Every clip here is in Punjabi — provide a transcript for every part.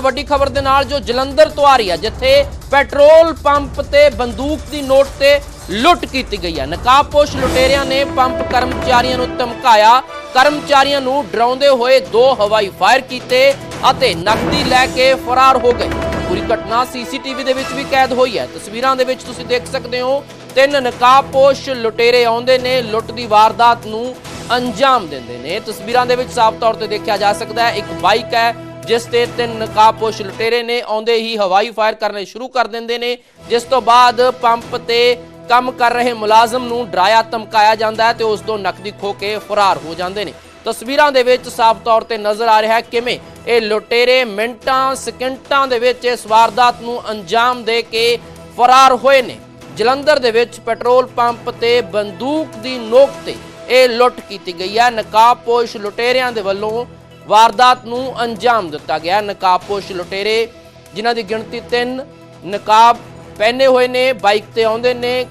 ਵੱਡੀ ਖਬਰ ਦੇ ਨਾਲ ਜੋ ਜਲੰਧਰ ਤੋਂ ਆ ਰਹੀ ਹੈ, ਜਿੱਥੇ ਪੈਟਰੋਲ ਪੰਪ ਤੇ ਬੰਦੂਕ ਦੀ ਨੋਟ ਤੇ ਲੁੱਟ ਕੀਤੀ ਗਈ ਹੈ। ਨਕਾਬਪੋਸ਼ ਲੁਟੇਰਿਆਂ ਨੇ ਪੰਪ ਕਰਮਚਾਰੀਆਂ ਨੂੰ ਧਮਕਾਇਆ। ਕਰਮਚਾਰੀਆਂ ਨੂੰ ਡਰਾਉਂਦੇ ਹੋਏ ਦੋ ਹਵਾਈ ਫਾਇਰ ਕੀਤੇ ਅਤੇ ਨਕਦੀ ਲੈ ਕੇ ਫਰਾਰ ਹੋ ਗਏ। ਪੂਰੀ ਘਟਨਾ ਸੀਸੀਟੀਵੀ ਦੇ ਵਿੱਚ ਵੀ ਕੈਦ ਹੋਈ ਹੈ। ਤਸਵੀਰਾਂ ਦੇ ਵਿੱਚ ਤੁਸੀਂ ਦੇਖ ਸਕਦੇ ਹੋ, ਤਿੰਨ ਨਕਾਬਪੋਸ਼ ਲੁਟੇਰੇ ਆਉਂਦੇ ਨੇ, ਲੁੱਟ ਦੀ ਵਾਰਦਾਤ ਨੂੰ ਅੰਜਾਮ ਦਿੰਦੇ ਨੇ। ਤਸਵੀਰਾਂ ਦੇ ਵਿੱਚ ਸਾਫ਼ ਤੌਰ ਤੇ ਦੇਖਿਆ ਜਾ ਸਕਦਾ ਹੈ, ਇੱਕ ਬਾਈਕ ਹੈ ਜਿਸ ਤੇ ਤਿੰਨ ਨਕਾਬਪੋਸ਼ ਲੁਟੇਰੇ ਨੇ ਆਉਂਦੇ ਹੀ ਹਵਾਈ ਫਾਇਰ ਕਰਨੇ ਸ਼ੁਰੂ ਕਰ ਦਿੰਦੇ ਨੇ, ਜਿਸ ਤੋਂ ਬਾਅਦ ਪੰਪ ਤੇ ਕੰਮ ਕਰ ਰਹੇ ਮੁਲਾਜ਼ਮ ਨੂੰ ਡਰਾਇਆ, ਧਮਕਾਇਆ ਜਾਂਦਾ ਹੈ ਤੇ ਉਸ ਤੋਂ ਨਕਦੀ ਖੋ ਕੇ ਫਰਾਰ ਹੋ ਜਾਂਦੇ ਨੇ। ਤਸਵੀਰਾਂ ਦੇ ਵਿੱਚ ਸਾਫ਼ ਤੌਰ ਤੇ ਨਜ਼ਰ ਆ ਰਿਹਾ ਹੈ ਕਿਵੇਂ ਇਹ ਲੁਟੇਰੇ ਮਿੰਟਾਂ, ਸਕਿੰਟਾਂ ਦੇ ਵਿੱਚ ਇਸ ਵਾਰਦਾਤ ਨੂੰ ਅੰਜਾਮ ਦੇ ਕੇ ਫਰਾਰ ਹੋਏ ਨੇ। ਜਲੰਧਰ ਦੇ ਵਿੱਚ ਪੈਟਰੋਲ ਪੰਪ ਤੇ ਬੰਦੂਕ ਦੀ ਨੋਕ ਤੇ ਇਹ ਲੁੱਟ ਕੀਤੀ ਗਈ ਹੈ। ਨਕਾਬਪੋਸ਼ ਲੁਟੇਰਿਆਂ ਦੇ ਵੱਲੋਂ ਵਾਰਦਾਤ ਨੂੰ ਅੰਜਾਮ ਦਿੱਤਾ ਗਿਆ। ਨਕਾਬਪੋਸ਼ ਲੁਟੇਰੇ, ਜਿਨ੍ਹਾਂ ਦੀ ਗਿਣਤੀ ਤਿੰਨ, ਨਕਾਬ ਪਹਿਨੇ ਹੋਏ ਨੇ, ਬਾਈਕ ਤੇ ਆਉਂਦੇ ਨੇ,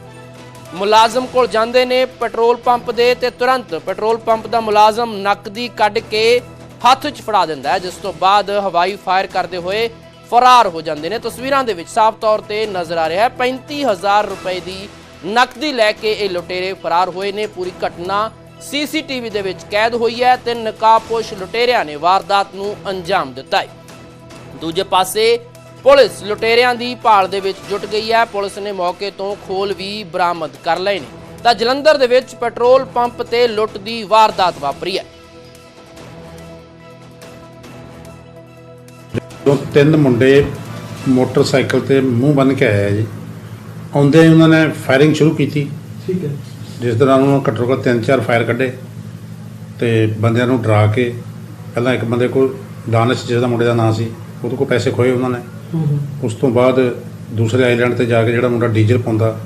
ਮੁਲਾਜ਼ਮ ਕੋਲ ਜਾਂਦੇ ਨੇ, ਪੈਟਰੋਲ ਪੰਪ ਦੇ ਤੇ ਤੁਰੰਤ ਪੈਟਰੋਲ ਪੰਪ ਦਾ ਮੁਲਾਜ਼ਮ ਨਕਦੀ ਕੱਢ ਕੇ ਹੱਥ 'ਚ ਫੜਾ ਦਿੰਦਾ ਹੈ, ਜਿਸ ਤੋਂ ਬਾਅਦ ਹਵਾਈ ਫਾਇਰ ਕਰਦੇ ਹੋਏ ਫਰਾਰ ਹੋ ਜਾਂਦੇ ਨੇ। ਤਸਵੀਰਾਂ ਦੇ ਵਿੱਚ ਸਾਫ਼ ਤੌਰ ਤੇ ਨਜ਼ਰ ਆ ਰਿਹਾ ਹੈ 35000 ਰੁਪਏ ਦੀ ਨਕਦੀ ਲੈ ਕੇ ਇਹ ਲੁਟੇਰੇ ਫਰਾਰ ਹੋਏ ਨੇ। ਪੂਰੀ ਘਟਨਾ ਸੀਸੀਟੀਵੀ ਦੇ ਵਿੱਚ ਕੈਦ ਹੋਈ ਹੈ ਤੇ ਨਕਾਬਪੋਸ਼ ਲੁਟੇਰਿਆਂ ਨੇ ਵਾਰਦਾਤ ਨੂੰ ਅੰਜਾਮ ਦਿੱਤਾ ਹੈ। ਦੂਜੇ ਪਾਸੇ ਪੁਲਿਸ ਲੁਟੇਰਿਆਂ ਦੀ ਭਾਲ ਦੇ ਵਿੱਚ ਜੁਟ ਗਈ ਹੈ। ਪੁਲਿਸ ਨੇ ਮੌਕੇ ਤੋਂ ਖੋਲ ਵੀ ਬਰਾਮਦ ਕਰ ਲਏ ਨੇ। ਤਾਂ ਜਲੰਧਰ ਦੇ ਵਿੱਚ ਪੈਟਰੋਲ ਪੰਪ ਤੇ ਲੁੱਟ ਦੀ ਵਾਰਦਾਤ ਵਾਪਰੀ ਹੈ। ਦੋ ਤਿੰਨ ਮੁੰਡੇ ਮੋਟਰਸਾਈਕਲ ਤੇ ਮੂੰਹ ਬੰਨ ਕੇ ਆਏ ਆ ਜੀ। ਆਉਂਦੇ ਹੀ ਉਹਨਾਂ ਨੇ ਫਾਇਰਿੰਗ ਸ਼ੁਰੂ ਕੀਤੀ। ਠੀਕ ਹੈ। ਜਿਸ ਦੌਰਾਨ ਉਹਨਾਂ ਨੇ ਘੱਟੋ ਘੱਟ ਤਿੰਨ ਚਾਰ ਫਾਇਰ ਕੱਢੇ ਤੇ ਬੰਦਿਆਂ ਨੂੰ ਡਰਾ ਕੇ ਪਹਿਲਾਂ ਇੱਕ ਬੰਦੇ ਕੋਲ ਦਾਨਿਸ਼ ਜਿਹਦਾ ਮੁੰਡੇ ਦਾ ਨਾਂ ਸੀ ਉਹਦੇ ਕੋਲ ਪੈਸੇ ਖੋਏ ਉਹਨਾਂ ਨੇ। ਉਸ ਤੋਂ ਬਾਅਦ ਦੂਸਰੇ ਆਈਲੈਂਡ ਤੇ ਜਾ ਕੇ ਜਿਹੜਾ ਮੁੰਡਾ ਡੀਜ਼ਲ ਪਾਉਂਦਾ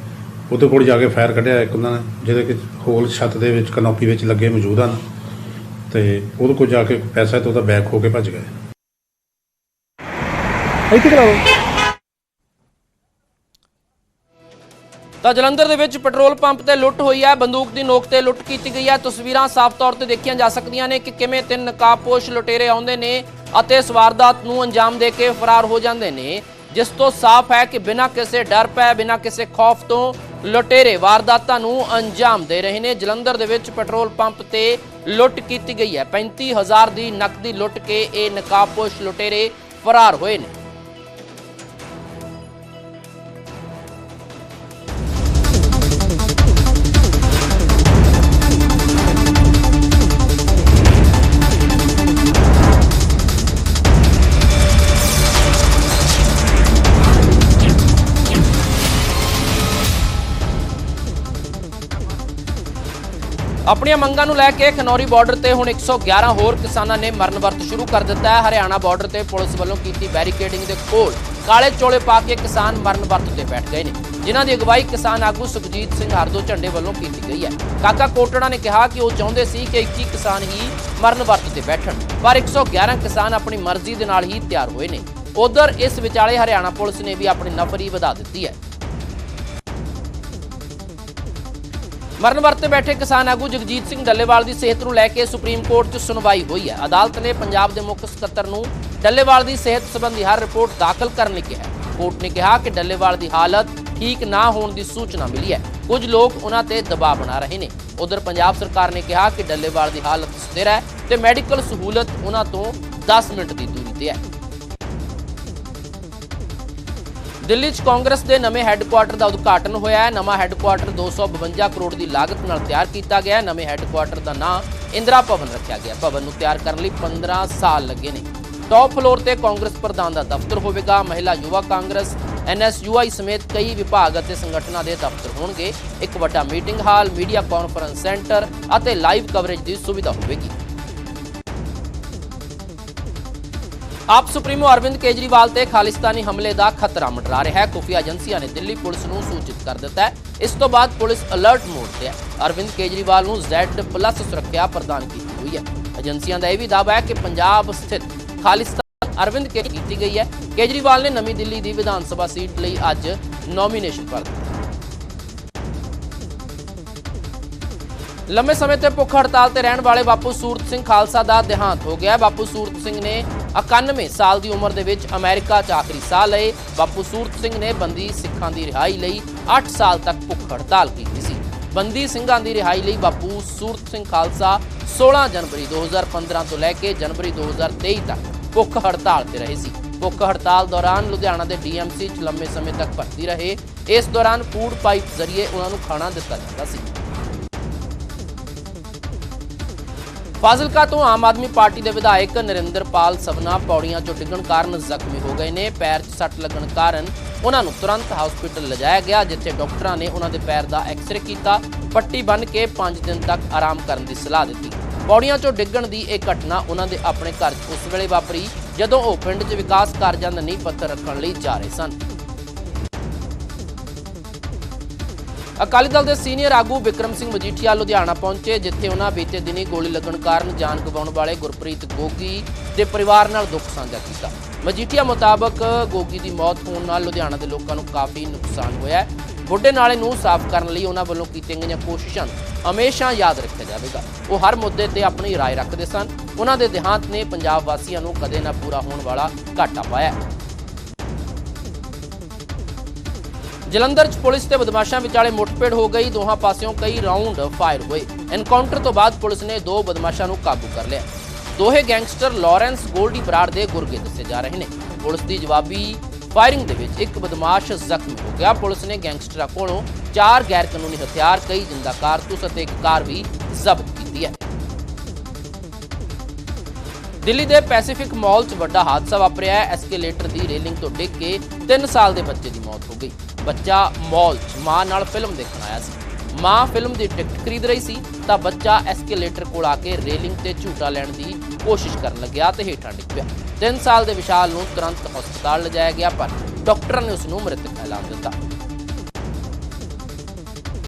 ਉਹਦੇ ਕੋਲ ਜਾ ਕੇ ਫਾਇਰ ਕੱਢਿਆ ਇੱਕ ਉਹਨਾਂ ਨੇ ਜਿਹਦੇ ਕਿ ਹੋਲ ਛੱਤ ਦੇ ਵਿੱਚ ਕਨੋਪੀ ਵਿੱਚ ਲੱਗੇ ਮੌਜੂਦ ਹਨ ਤੇ ਉਹਦੇ ਕੋਲ ਜਾ ਕੇ ਪੈਸਾ ਤੇ ਉਹਦਾ ਬੈਗ ਖੋ ਕੇ ਭੱਜ ਗਏ। ਇੱਥੇ ਕਰਾਓ। ਤਾਂ ਜਲੰਧਰ ਦੇ ਵਿੱਚ ਪੈਟਰੋਲ ਪੰਪ ਤੇ ਲੁੱਟ ਹੋਈ ਹੈ। ਬੰਦੂਕ ਦੀ ਨੋਕ ਤੇ ਲੁੱਟ ਕੀਤੀ ਗਈ ਹੈ। ਤਸਵੀਰਾਂ ਸਾਫ਼ ਤੌਰ ਤੇ ਦੇਖੀਆਂ ਜਾ ਸਕਦੀਆਂ ਨੇ ਕਿ ਕਿਵੇਂ ਤਿੰਨ ਨਕਾਬਪੋਸ਼ ਲੁਟੇਰੇ ਆਉਂਦੇ ਨੇ ਅਤੇ ਇਸ ਵਾਰਦਾਤ ਨੂੰ ਅੰਜਾਮ ਦੇ ਕੇ ਫਰਾਰ ਹੋ ਜਾਂਦੇ ਨੇ। ਜਿਸ ਤੋਂ ਸਾਫ਼ ਹੈ ਕਿ ਬਿਨਾਂ ਕਿਸੇ ਡਰ ਪੈ, ਬਿਨਾਂ ਕਿਸੇ ਖੌਫ ਤੋਂ ਲੁਟੇਰੇ ਵਾਰਦਾਤਾਂ ਨੂੰ ਅੰਜਾਮ ਦੇ ਰਹੇ ਨੇ। ਜਲੰਧਰ ਦੇ ਵਿੱਚ ਪੈਟਰੋਲ ਪੰਪ ਤੇ ਲੁੱਟ ਕੀਤੀ ਗਈ ਹੈ। 35000 ਦੀ ਨਕਦੀ ਲੁੱਟ ਕੇ ਇਹ ਨਕਾਬਪੋਸ਼ ਲੁਟੇਰੇ ਫਰਾਰ ਹੋਏ ਨੇ। ਆਪਣੀਆਂ ਮੰਗਾਂ ਨੂੰ ਲੈ ਕੇ ਖਨੌਰੀ ਬਾਰਡਰ ਤੇ ਹੁਣ 111 ਹੋਰ ਕਿਸਾਨਾਂ ਨੇ ਮਰਨ ਵਰਤ ਸ਼ੁਰੂ ਕਰ ਦਿੱਤਾ ਹੈ। ਹਰਿਆਣਾ ਬਾਰਡਰ ਤੇ ਪੁਲਿਸ ਵੱਲੋਂ ਕੀਤੀ ਬੈਰੀਕੇਡਿੰਗ ਦੇ ਕੋਲ ਕਾਲੇ ਚੋਲੇ ਪਾ ਕੇ ਕਿਸਾਨ ਮਰਨ ਵਰਤ ਤੇ ਬੈਠ ਗਏ ਨੇ। ਜਿਨ੍ਹਾਂ ਦੀ ਅਗਵਾਈ ਕਿਸਾਨ ਆਗੂ ਸੁਖਜੀਤ ਸਿੰਘ ਹਰਦੋ ਝੰਡੇ ਵੱਲੋਂ ਕੀਤੀ ਗਈ ਹੈ। ਕਾਕਾ ਕੋਟੜਾ ਨੇ ਕਿਹਾ ਕਿ ਉਹ ਚਾਹੁੰਦੇ ਸੀ ਕਿ 21 ਕਿਸਾਨ ਹੀ ਮਰਨ ਵਰਤ ਤੇ ਬੈਠਣ, ਪਰ 111 ਕਿਸਾਨ ਆਪਣੀ ਮਰਜ਼ੀ ਦੇ ਨਾਲ ਹੀ ਤਿਆਰ ਹੋਏ ਨੇ। ਉਧਰ ਇਸ ਵਿਚਾਲੇ ਹਰਿਆਣਾ ਪੁਲਿਸ ਨੇ ਵੀ ਆਪਣੀ ਨਫਰੀ ਵਧਾ ਦਿੱਤੀ ਹੈ। ਮਰਨ ਵਰਤ ਤੇ ਬੈਠੇ ਕਿਸਾਨ ਆਗੂ ਜਗਜੀਤ ਸਿੰਘ ਡੱਲੇਵਾਲ ਦੀ ਸਿਹਤ ਨੂੰ ਲੈ ਕੇ ਸੁਪਰੀਮ ਕੋਰਟ 'ਚ ਸੁਣਵਾਈ ਹੋਈ ਹੈ। ਅਦਾਲਤ ਨੇ ਪੰਜਾਬ ਦੇ ਮੁੱਖ ਸਕੱਤਰ ਨੂੰ ਡੱਲੇਵਾਲ ਦੀ ਸਿਹਤ ਸੰਬੰਧੀ ਹਰ ਰਿਪੋਰਟ ਦਾਖਲ ਕਰਨ ਲਈ ਕਿਹਾ ਕੋਰਟ ਨੇ ਕਿਹਾ ਕਿ ਡੱਲੇਵਾਲ ਦੀ ਹਾਲਤ ਠੀਕ ਨਾ ਹੋਣ ਦੀ ਸੂਚਨਾ ਮਿਲੀ ਹੈ। ਕੁਝ ਲੋਕ ਉਹਨਾਂ ਤੇ ਦਬਾਅ ਬਣਾ ਰਹੇ ਨੇ। ਉਧਰ ਪੰਜਾਬ ਸਰਕਾਰ ਨੇ ਕਿਹਾ ਕਿ ਡੱਲੇਵਾਲ ਦੀ ਹਾਲਤ ਸਥਿਰ ਹੈ ਤੇ ਮੈਡੀਕਲ ਸਹੂਲਤ ਉਹਨਾਂ ਤੋਂ 10 ਮਿੰਟ ਦੀ ਦੂਰੀ ਤੇ ਹੈ। ਦਿੱਲੀ 'ਚ ਕਾਂਗਰਸ ਦੇ ਨਵੇਂ ਹੈੱਡਕੁਆਟਰ ਦਾ ਉਦਘਾਟਨ ਹੋਇਆ ਹੈ। ਨਵਾਂ ਹੈੱਡਕੁਆਟਰ 252 ਕਰੋੜ ਦੀ ਲਾਗਤ ਨਾਲ ਤਿਆਰ ਕੀਤਾ ਗਿਆ ਹੈ। ਨਵੇਂ ਹੈੱਡਕੁਆਟਰ ਦਾ ਨਾਂ ਇੰਦਰਾ ਭਵਨ ਰੱਖਿਆ ਗਿਆ ਭਵਨ ਨੂੰ ਤਿਆਰ ਕਰਨ ਲਈ 15 ਸਾਲ ਲੱਗੇ ਨੇ। ਟੌਪ ਫਲੋਰ ਤੇ ਕਾਂਗਰਸ ਪ੍ਰਧਾਨ ਦਾ ਦਫ਼ਤਰ ਹੋਵੇਗਾ। ਮਹਿਲਾ ਯੁਵਾ ਕਾਂਗਰਸ ਐਨਐਸਯੂਆਈ ਸਮੇਤ ਕਈ ਵਿਭਾਗ ਅਤੇ ਸੰਗਠਨਾਂ ਦੇ ਦਫ਼ਤਰ ਹੋਣਗੇ। ਇੱਕ ਵੱਡਾ meeting hall, media conference centre ਅਤੇ ਲਾਈਵ ਕਵਰੇਜ ਦੀ ਸੁਵਿਧਾ ਹੋਵੇਗੀ। ਆਪ ਸੁਪਰੀਮੋ ਅਰਵਿੰਦ ਕੇਜਰੀਵਾਲ ਤੇ ਖਾਲਿਸਤਾਨੀ ਹਮਲੇ ਦਾ ਖਤਰਾ ਮੰਡਰਾ ਰਿਹਾ ਹੈ। ਖੁਫੀਆ ਏਜੰਸੀਆਂ ਨੇ ਦਿੱਲੀ ਪੁਲਿਸ ਨੂੰ ਸੂਚਿਤ ਕਰ ਦਿੱਤਾ ਹੈ। ਇਸ ਤੋਂ ਬਾਅਦ ਪੁਲਿਸ ਅਲਰਟ ਮੋਡ ਤੇ ਹੈ। ਅਰਵਿੰਦ ਕੇਜਰੀਵਾਲ ਨੂੰ Z+ ਸੁਰੱਖਿਆ ਪ੍ਰਦਾਨ ਕੀਤੀ ਹੋਈ ਹੈ। ਏਜੰਸੀਆਂ ਦਾ ਇਹ ਵੀ ਦਾਅਵਾ ਹੈ ਕਿ ਪੰਜਾਬ ਸਥਿਤ ਖਾਲਿਸਤਾਨ ਅਰਵਿੰਦ ਕੇ ਕੀਤੀ ਗਈ ਹੈ। ਕੇਜਰੀਵਾਲ ਨੇ ਨਵੀਂ ਦਿੱਲੀ ਦੀ ਵਿਧਾਨ ਸਭਾ ਸੀਟ ਲਈ ਅੱਜ ਨੋਮੀਨੇਸ਼ਨ ਭਰ ਦਿੱਤਾ। ਲੰਮੇ ਸਮੇਂ ਤੇ ਭੁੱਖ ਹੜਤਾਲ ਤੇ ਰਹਿਣ ਵਾਲੇ ਬਾਪੂ ਸੂਰਤ ਸਿੰਘ ਖਾਲਸਾ ਦਾ ਦੇਹਾਂਤ ਹੋ ਗਿਆ। ਬਾਪੂ ਸੂਰਤ ਸਿੰਘ ਨੇ 91 ਸਾਲ ਦੀ ਉਮਰ ਦੇ ਵਿੱਚ ਅਮਰੀਕਾ 'ਚ ਆਖਰੀ ਸਾਹ ਲਏ। ਬਾਪੂ ਸੂਰਤ ਸਿੰਘ ਨੇ ਬੰਦੀ ਸਿੱਖਾਂ ਦੀ ਰਿਹਾਈ ਲਈ 8 ਸਾਲ ਤੱਕ ਭੁੱਖ ਹੜਤਾਲ ਕੀਤੀ ਸੀ। ਬੰਦੀ ਸਿੰਘਾਂ ਦੀ ਰਿਹਾਈ ਲਈ ਬਾਪੂ ਸੂਰਤ ਸਿੰਘ ਖਾਲਸਾ 16 ਜਨਵਰੀ 2015 ਤੋਂ ਲੈ ਕੇ ਜਨਵਰੀ 2023 ਤੱਕ ਭੁੱਖ ਹੜਤਾਲ ਤੇ ਰਹੇ ਸੀ। ਭੁੱਖ ਹੜਤਾਲ ਦੌਰਾਨ ਲੁਧਿਆਣਾ ਦੇ ਡੀਐਮਸੀ 'ਚ ਲੰਮੇ ਸਮੇਂ ਤੱਕ ਭਰਤੀ ਰਹੇ। ਇਸ ਦੌਰਾਨ ਫੂਡ ਪਾਈਪ ਜ਼ਰੀਏ ਉਹਨਾਂ ਨੂੰ ਖਾਣਾ ਦਿੱਤਾ ਜਾਂਦਾ ਸੀ। ਫਾਜ਼ਿਲਕਾ ਤੋਂ ਆਮ ਆਦਮੀ ਪਾਰਟੀ ਦੇ ਵਿਧਾਇਕ ਨਰਿੰਦਰਪਾਲ ਸਵਨਾ ਪੌੜੀਆਂ 'ਚੋਂ ਡਿੱਗਣ ਕਾਰਨ ਜ਼ਖਮੀ ਹੋ ਗਏ ਨੇ। ਪੈਰ 'ਚ ਸੱਟ ਲੱਗਣ ਕਾਰਨ ਉਹਨਾਂ ਨੂੰ ਤੁਰੰਤ ਹਸਪੀਟਲ ਲਿਜਾਇਆ ਗਿਆ, ਜਿੱਥੇ ਡਾਕਟਰਾਂ ਨੇ ਉਹਨਾਂ ਦੇ ਪੈਰ ਦਾ ਐਕਸ-ਰੇ ਕੀਤਾ, ਪੱਟੀ ਬੰਨ੍ਹ ਕੇ 5 ਦਿਨ ਤੱਕ ਆਰਾਮ ਕਰਨ ਦੀ ਸਲਾਹ ਦਿੱਤੀ। ਪੌੜੀਆਂ 'ਚੋਂ ਡਿੱਗਣ ਦੀ ਇਹ ਘਟਨਾ ਉਹਨਾਂ ਦੇ ਆਪਣੇ ਘਰ 'ਚ ਉਸ ਵੇਲੇ ਵਾਪਰੀ, ਜਦੋਂ ਉਹ ਪਿੰਡ 'ਚ ਵਿਕਾਸ ਕਾਰਜਾਂ ਦਾ ਨੀਂਹ ਪੱਥਰ ਰੱਖਣ ਲਈ ਜਾ ਰਹੇ ਸਨ। ਅਕਾਲੀ ਦਲ ਦੇ ਸੀਨੀਅਰ ਆਗੂ ਵਿਕਰਮ ਸਿੰਘ ਮਜੀਠੀਆ ਲੁਧਿਆਣਾ ਪਹੁੰਚੇ ਜਿੱਥੇ ਉਹਨਾਂ ਬੀਤੇ ਦਿਨੀ ਗੋਲੀ ਲੱਗਣ ਕਾਰਨ ਜਾਨ ਗਵਾਉਣ ਵਾਲੇ ਗੁਰਪ੍ਰੀਤ ਗੋਗੀ ਦੇ ਪਰਿਵਾਰ ਨਾਲ ਦੁੱਖ ਸਾਂਝਾ ਕੀਤਾ ਮਜੀਠੀਆ ਮੁਤਾਬਕ ਗੋਗੀ ਦੀ ਮੌਤ ਹੋਣ ਨਾਲ ਲੁਧਿਆਣਾ ਦੇ ਲੋਕਾਂ ਨੂੰ ਕਾਫੀ ਨੁਕਸਾਨ ਹੋਇਆ ਹੈ ਬੁੱਢੇ ਨਾਲੇ ਨੂੰ ਸਾਫ਼ ਕਰਨ ਲਈ ਉਹਨਾਂ ਵੱਲੋਂ ਕੀਤੀਆਂ ਗਈਆਂ ਕੋਸ਼ਿਸ਼ਾਂ ਨੂੰ ਹਮੇਸ਼ਾ ਯਾਦ ਰੱਖਿਆ ਜਾਵੇਗਾ ਉਹ ਹਰ ਮੁੱਦੇ ਤੇ ਆਪਣੀ رائے ਰੱਖਦੇ ਸਨ ਉਹਨਾਂ ਦੇ ਦੇਹਾਂਤ ਨੇ ਪੰਜਾਬ ਵਾਸੀਆਂ ਨੂੰ ਕਦੇ ਨਾ ਪੂਰਾ ਹੋਣ ਵਾਲਾ ਘਾਟਾ ਪਾਇਆ ਜਲੰਧਰ 'ਚ ਪੁਲਿਸ ਤੇ ਬਦਮਾਸ਼ਾਂ ਵਿਚਾਲੇ ਮੁੱਠਭੇੜ ਹੋ ਗਈ। ਦੋਹਾਂ ਪਾਸਿਓਂ ਕਈ ਰਾਉਂਡ ਫਾਇਰ ਹੋਏ। ਐਨਕਾਊਂਟਰ ਤੋਂ ਬਾਅਦ ਪੁਲਿਸ ਨੇ ਦੋ ਬਦਮਾਸ਼ਾਂ ਨੂੰ ਕਾਬੂ ਕਰ ਲਿਆ। ਦੋਹੇ ਗੈਂਗਸਟਰ ਲਾਰੈਂਸ ਗੋਲਡੀ ਬਰਾੜ ਦੇ ਗੁਰਗੇ ਦੱਸੇ ਜਾ ਰਹੇ ਨੇ। ਪੁਲਿਸ ਦੀ ਜਵਾਬੀ ਫਾਇਰਿੰਗ ਦੇ ਵਿੱਚ ਇੱਕ ਬਦਮਾਸ਼ ਜ਼ਖਮੀ ਹੋ ਗਿਆ। ਪੁਲਿਸ ਨੇ ਗੈਂਗਸਟਰਾਂ ਕੋਲੋਂ ਚਾਰ ਗੈਰ ਕਾਨੂੰਨੀ ਹਥਿਆਰ, ਕਈ ਜਿੰਦਾ ਕਾਰਤੂਸ ਅਤੇ ਇੱਕ ਕਾਰ ਵੀ ਜ਼ਬਤ ਕੀਤੀ ਹੈ। ਦਿੱਲੀ ਦੇ ਪੈਸੀਫਿਕ ਮਾਲ 'ਚ ਵੱਡਾ ਹਾਦਸਾ ਵਾਪਰਿਆ। ਐਸਕੇਲੇਟਰ ਦੀ ਰੇਲਿੰਗ ਤੋਂ ਡਿੱਗ ਕੇ 3 ਸਾਲ ਦੇ ਬੱਚੇ ਦੀ ਮੌਤ ਹੋ ਗਈ। ਬੱਚਾ ਮਾਲ 'ਚ ਮਾਂ ਨਾਲ ਫਿਲਮ ਦੇਖਣ ਆਇਆ ਸੀ। ਮਾਂ ਫਿਲਮ ਦੀ ਟਿਕਟ ਖਰੀਦ ਰਹੀ ਸੀ ਤਾਂ ਬੱਚਾ ਐਸਕੇਲੇਟਰ ਕੋਲ ਆ ਕੇ ਰੇਲਿੰਗ ਤੇ ਝੂਟਾ ਲੈਣ ਦੀ ਕੋਸ਼ਿਸ਼ ਕਰਨ ਲੱਗਿਆ ਤੇ ਹੇਠਾਂ ਡਿੱਗ ਪਿਆ। 3 ਸਾਲ ਦੇ ਵਿਸ਼ਾਲ ਨੂੰ ਤੁਰੰਤ ਹਸਪਤਾਲ ਲਿਜਾਇਆ ਗਿਆ, ਪਰ ਡਾਕਟਰ ਨੇ ਉਸ ਨੂੰ ਮ੍ਰਿਤਕ ਐਲਾਨ ਦਿੱਤਾ।